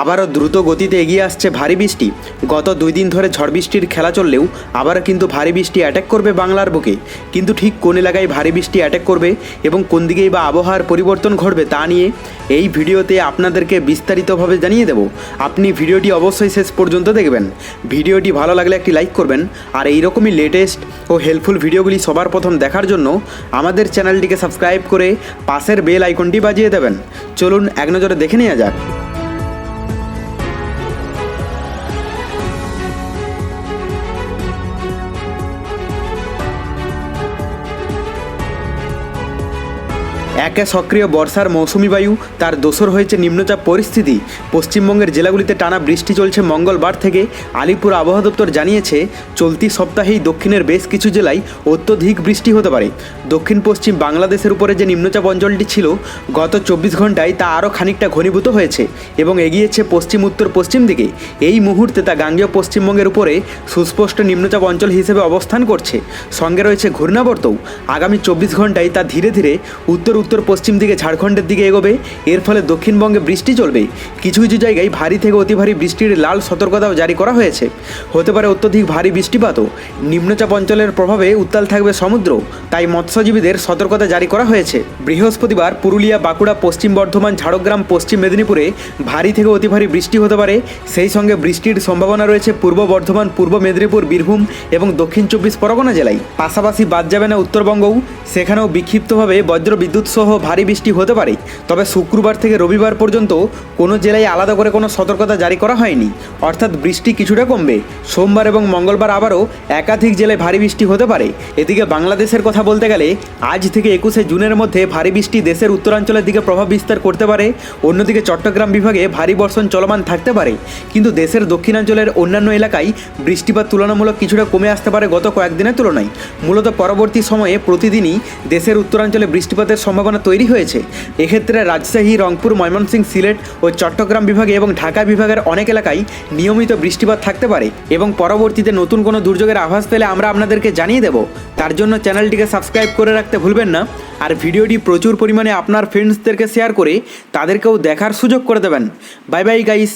আবারও দ্রুত গতিতে এগিয়ে আসছে ভারী বৃষ্টি। গত দুই দিন ধরে ঝড় বৃষ্টির খেলা চললেও আবারও কিন্তু ভারী বৃষ্টি অ্যাটাক করবে বাংলার বুকে। কিন্তু ঠিক কোন এলাকায় ভারী বৃষ্টি অ্যাটাক করবে এবং কোন দিকেই বা আবহাওয়ার পরিবর্তন ঘটবে তা নিয়ে এই ভিডিওতে আপনাদেরকে বিস্তারিতভাবে জানিয়ে দেব। আপনি ভিডিওটি অবশ্যই শেষ পর্যন্ত দেখবেন। ভিডিওটি ভালো লাগলে একটি লাইক করবেন। আর এইরকমই লেটেস্ট ও হেল্পফুল ভিডিওগুলি সবার প্রথম দেখার জন্য আমাদের চ্যানেলটিকে সাবস্ক্রাইব করে পাশের বেল আইকনটি বাজিয়ে দেবেন। চলুন এক নজরে দেখে নেওয়া যাক। একে সক্রিয় বর্ষার মৌসুমি বায়ু, তার দোসর হয়েছে নিম্নচাপ পরিস্থিতি। পশ্চিমবঙ্গের জেলাগুলিতে টানা বৃষ্টি চলছে মঙ্গলবার থেকে। আলিপুর আবহাওয়া দপ্তর জানিয়েছে, চলতি সপ্তাহেই দক্ষিণের বেশ কিছু জেলায় অত্যধিক বৃষ্টি হতে পারে। দক্ষিণ পশ্চিম বাংলাদেশের উপরে যে নিম্নচাপ অঞ্চলটি ছিল, গত চব্বিশ ঘন্টায় তা আরও খানিকটা ঘনীভূত হয়েছে এবং এগিয়েছে পশ্চিম, উত্তর, পশ্চিম দিকে। এই মুহূর্তে তা গাঙ্গেয় পশ্চিমবঙ্গের উপরে সুস্পষ্ট নিম্নচাপ অঞ্চল হিসেবে অবস্থান করছে। সঙ্গে রয়েছে ঘূর্ণাবর্তও। আগামী চব্বিশ ঘন্টায় তা ধীরে ধীরে উত্তর উত্তর পশ্চিম দিকে ঝাড়খণ্ডের দিকে এগোবে। এর ফলে দক্ষিণবঙ্গে বৃষ্টি চলবে। কিছু কিছু জায়গায় ভারী থেকে অতি ভারী বৃষ্টির লাল সতর্কতাও জারি করা হয়েছে। হতে পারে অত্যধিক ভারী বৃষ্টিপাতও নিম্নচাপ অঞ্চলের প্রভাবে উত্তাল থাকবে সমুদ্র। তাই মৎস্যজীবীদের সতর্কতা জারি করা হয়েছে। বৃহস্পতিবার পুরুলিয়া, বাঁকুড়া, পশ্চিম বর্ধমান, ঝাড়গ্রাম, পশ্চিম মেদিনীপুরে ভারী থেকে অতি ভারী বৃষ্টি হতে পারে। সেই সঙ্গে বৃষ্টির সম্ভাবনা রয়েছে পূর্ব বর্ধমান, পূর্ব মেদিনীপুর, বীরভূম এবং দক্ষিণ চব্বিশ পরগনা জেলায়। পাশাপাশি বাদ যাবে না উত্তরবঙ্গও। সেখানেও বিক্ষিপ্তভাবে বজ্র বিদ্যুৎ সহ ভারী বৃষ্টি হতে পারে। তবে শুক্রবার থেকে রবিবার পর্যন্ত কোনো জেলায় আলাদা করে কোনো সতর্কতা জারি করা হয়নি। অর্থাৎ বৃষ্টি কিছুটা কমবে। সোমবার এবং মঙ্গলবার আবারও একাধিক জেলায় ভারী বৃষ্টি হতে পারে। এদিকে বাংলাদেশের কথা বলতে গেলে আজ থেকে একুশে জুনের মধ্যে ভারী বৃষ্টি দেশের উত্তরাঞ্চলের দিকে প্রভাব বিস্তার করতে পারে। অন্যদিকে চট্টগ্রাম বিভাগে ভারী বর্ষণ চলমান থাকতে পারে। কিন্তু দেশের দক্ষিণাঞ্চলের অন্যান্য এলাকায় বৃষ্টিপাত তুলনামূলক কিছুটা কমে আসতে পারে গত কয়েকদিনের তুলনায়। মূলত পরবর্তী সময়ে প্রতিদিনই দেশের উত্তরাঞ্চলে বৃষ্টিপাতের সম্ভাবনা তৈরি হয়েছে। এক্ষেত্রে রাজশাহী, রংপুর, ময়মনসিংহ, সিলেট ও চট্টগ্রাম বিভাগে এবং ঢাকা বিভাগের অনেক এলাকায় নিয়মিত বৃষ্টিপাত থাকতে পারে এবং পরবর্তীতে নতুন কোনো দুর্যোগের আভাস পেলে আমরা আপনাদেরকে জানিয়ে দেব। তার জন্য চ্যানেলটিকে সাবস্ক্রাইব করে রাখতে ভুলবেন না আর ভিডিওটি প্রচুর পরিমাণে আপনার ফ্রেন্ডসদেরকে শেয়ার করে তাদেরকেও দেখার সুযোগ করে দেবেন। Bye bye guys